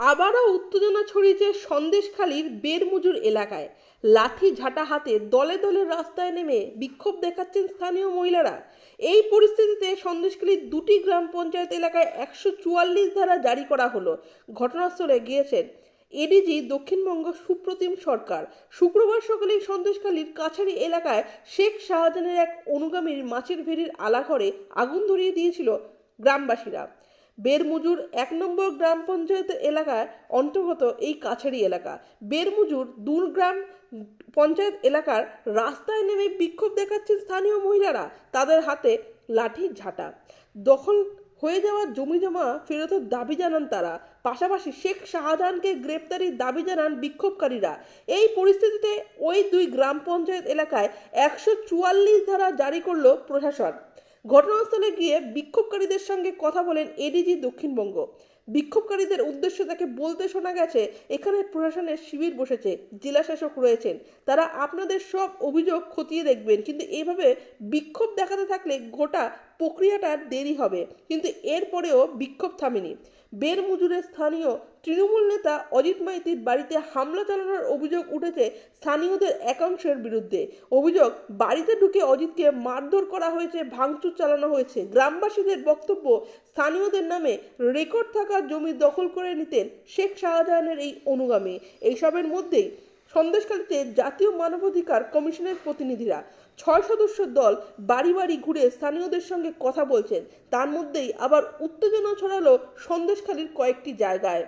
আবারও উত্তেজনা ছড়িয়েছে সন্দেশখালীর বেরমুজুর এলাকায়। লাঠি ঝাঁটা হাতে দলে দলে রাস্তায় নেমে বিক্ষোভ দেখাচ্ছেন স্থানীয় মহিলারা। এই পরিস্থিতিতে সন্দেশখালীর দুটি গ্রাম পঞ্চায়েত এলাকায় একশো চুয়াল্লিশ ধারা জারি করা হলো। ঘটনাস্থলে গিয়েছেন এডিজি দক্ষিণবঙ্গ সুপ্রতিম সরকার। শুক্রবার সকালে সন্দেশখালীর কাছারি এলাকায় শেখ শাহজাহানের এক অনুগামীর মাছের ভেড়ির আলাঘরে আগুন ধরিয়ে দিয়েছিল গ্রামবাসীরা। বেরমুজুর এক নম্বর গ্রাম পঞ্চায়েত এলাকায় অন্তর্গত এই কাছারি এলাকা। বেরমুজুর দুর্গ্রাম পঞ্চায়েত এলাকার রাস্তায় নেমে বিক্ষোভ দেখাচ্ছেন স্থানীয় মহিলারা, তাদের হাতে লাঠি ঝাঁটা। দখল হয়ে যাওয়া জমি জমা ফেরতের দাবি জানান তারা। পাশাপাশি শেখ শাহজাহানকে গ্রেপ্তারির দাবি জানান বিক্ষোভকারীরা। এই পরিস্থিতিতে ওই দুই গ্রাম পঞ্চায়েত এলাকায় একশো চুয়াল্লিশ ধারা জারি করল প্রশাসন। ঘটনাস্থলে গিয়ে বিক্ষোভকারীদের সঙ্গে কথা বলেন এডিজি দক্ষিণবঙ্গ। বিক্ষোভকারীদের উদ্দেশ্যে তাকে বলতে শোনা গেছে, এখানে প্রশাসনের শিবির বসেছে জেলা শাসক রয়েছেন। তারা আপনাদের সব অভিযোগ খতিয়ে দেখবেন, কিন্তু এইভাবে বিক্ষোভ দেখাতে থাকলে গোটা প্রক্রিয়াটা দেরি হবে। কিন্তু এরপরেও বিক্ষোভ থামেনি। বেরমুজুরের স্থানীয় তৃণমূল নেতা অজিত মাইতির বাড়িতে হামলা চালানোর অভিযোগ উঠেছে স্থানীয়দের একাংশের বিরুদ্ধে। অভিযোগ, বাড়িতে ঢুকে অজিতকে মারধর করা হয়েছে, ভাঙচুর চালানো হয়েছে। গ্রামবাসীদের বক্তব্য স্থানীয়দের নামে রেকর্ড থাকা জমি দখল করে নিতেন শেখ শাহজাহানের এই অনুগামী। এইসবের মধ্যেই সন্দেশখালীতে জাতীয় মানবাধিকার কমিশনের প্রতিনিধিরা ছয় সদস্য দল বাড়ি বাড়ি ঘুরে স্থানীয়দের সঙ্গে কথা বলছেন। তার মধ্যেই আবার উত্তেজনা ছড়ালো সন্দেশখালীর কয়েকটি জায়গায়।